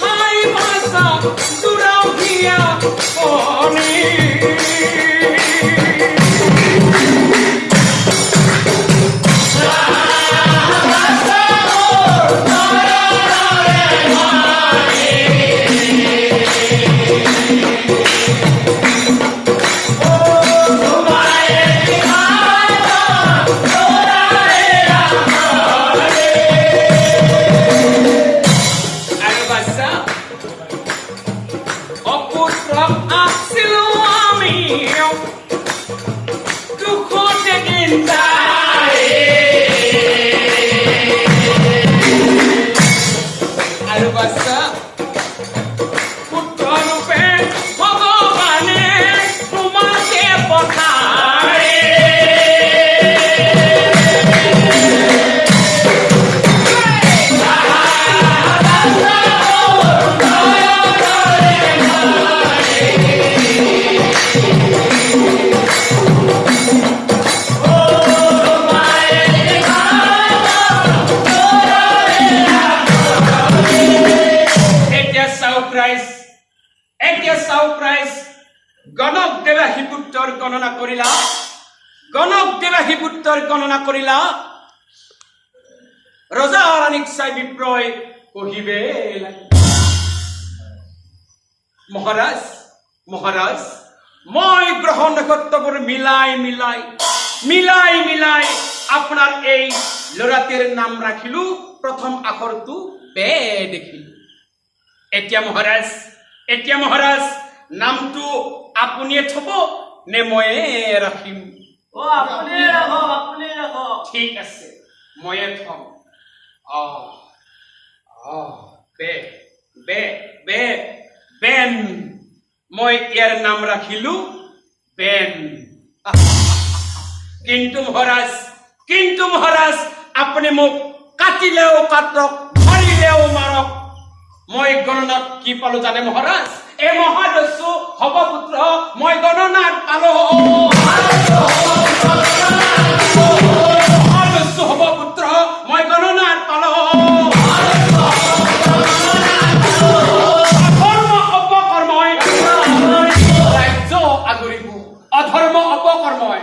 Hi, Masa, Surau Kia, Oni. Alubasa এতিয়া surprise গণক দেৱাহী গণনা কৰিলা। গণক দেৱাহী গণনা কৰিলা। ৰজা ৰাণীক চাই বিপ্ৰই কহিবে, মহাৰাজ মহাৰাজ, মই গ্ৰহ নক্ষত্ৰবোৰ মিলাই মিলাই মিলাই মিলাই আপোনাৰ এই ল'ৰাটিৰ নাম ৰাখিলো। প্ৰথম আখৰটো বে দেখিলো। এতিয়া মহাৰাজ এতিয়া মহাৰাজ নামটো আপুনিয়ে থব নে ময়ে ৰাখিম? ও আপনি রাখো আপনি রাখো ঠিক আছে ময়ে থম। বে বে বে বেন। মই ইয়াৰ নাম ৰাখিলো বেন। কিন্তু মহাৰাজ কিন্তু মহাৰাজ আপুনি মোক কাটিলেও কাটক মাৰিলেও মাৰক। মই গণনাথ কি পালো জানে মহারাজ এ মহাদস্যু, হব পুত্র মই গণনাথ পালো। মহাদস্যু, হব পুত্র মই গণনাথ পালো। অধর্ম অপকর্মই ৰাজ্য আগুৰিব। অধৰ্ম অপকৰ্মই।